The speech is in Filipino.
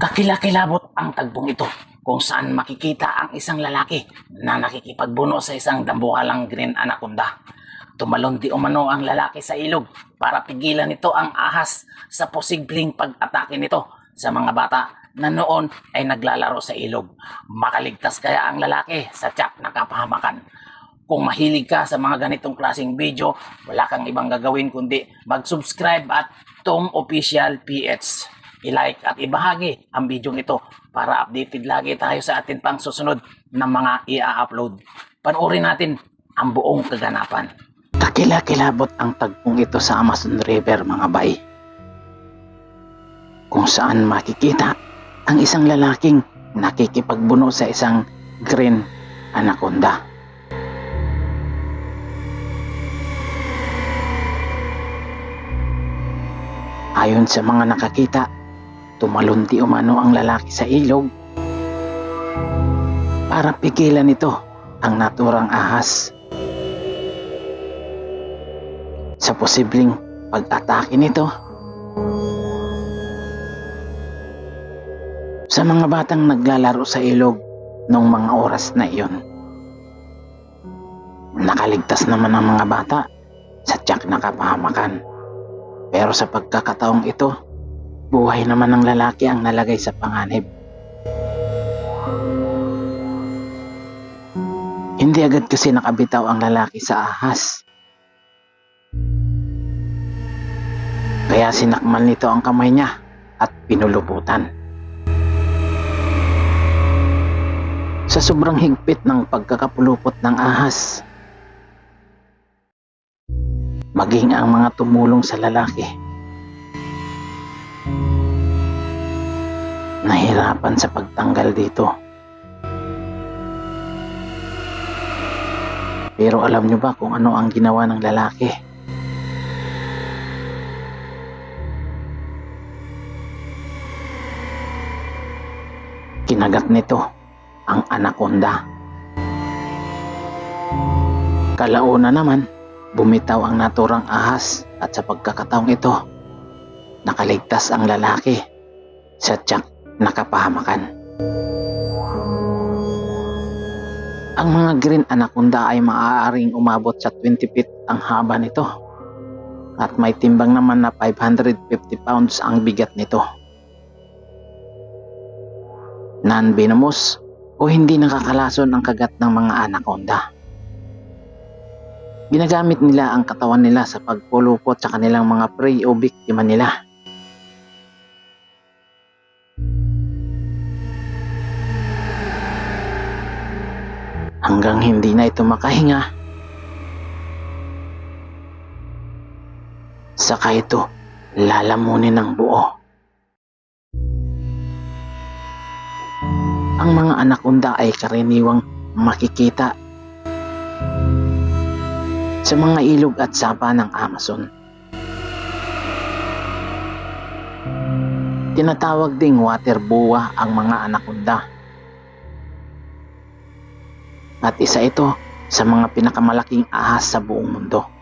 Kakilakilabot ang tagbong ito kung saan makikita ang isang lalaki na nakikipagbuno sa isang dambuhalang green anaconda. Tumalon di umano ang lalaki sa ilog para pigilan nito ang ahas sa posibleng pag-atake nito sa mga bata na noon ay naglalaro sa ilog. Makaligtas kaya ang lalaki sa tiyak na kapahamakan. Kung mahilig ka sa mga ganitong klaseng video, wala kang ibang gagawin kundi mag-subscribe at Tom Official PH. I-like at ibahagi ang video ito para updated lagi tayo sa atin pang susunod na mga i-upload. Panoorin natin ang buong kaganapan. Kakilakilabot ang tagpong ito sa Amazon River mga bay. Kung saan makikita ang isang lalaking nakikipagbuno sa isang green anaconda. Ayon sa mga nakakita, tumalunti umano ang lalaki sa ilog para pigilan ito ang naturang ahas. Sa posibleng pag-atake nito, sa mga batang naglalaro sa ilog noong mga oras na iyon. Nakaligtas naman ang mga bata sa tiyak na kapahamakan. Pero sa pagkakataong ito, buhay naman ng lalaki ang nalagay sa panganib. Hindi agad kasi nakabitaw ang lalaki sa ahas. Kaya sinakmal nito ang kamay niya at pinuluputan. Sa sobrang higpit ng pagkakapulupot ng ahas, maging ang mga tumulong sa lalaki. Nahirapan sa pagtanggal dito. Pero alam nyo ba kung ano ang ginawa ng lalaki? Kinagat nito ang anaconda. Kalauna naman, Bumitaw ang naturang ahas at sa pagkakataong ito, nakaligtas ang lalaki sa tiyak na kapahamakan. Ang mga green anaconda ay maaaring umabot sa 20 feet ang haba nito at may timbang naman na 550 pounds ang bigat nito. Non-venomous o hindi nakakalason ang kagat ng mga anaconda. Ginagamit nila ang katawan nila sa pagpulupot sa kanilang mga prey o biktima nila. Hanggang hindi na ito makahinga, saka ito lalamunin ng buo. Ang mga anaconda ay karaniwang makikita sa mga ilog at sapa ng Amazon. Tinatawag ding water boa ang mga anaconda. At isa ito sa mga pinakamalaking ahas sa buong mundo.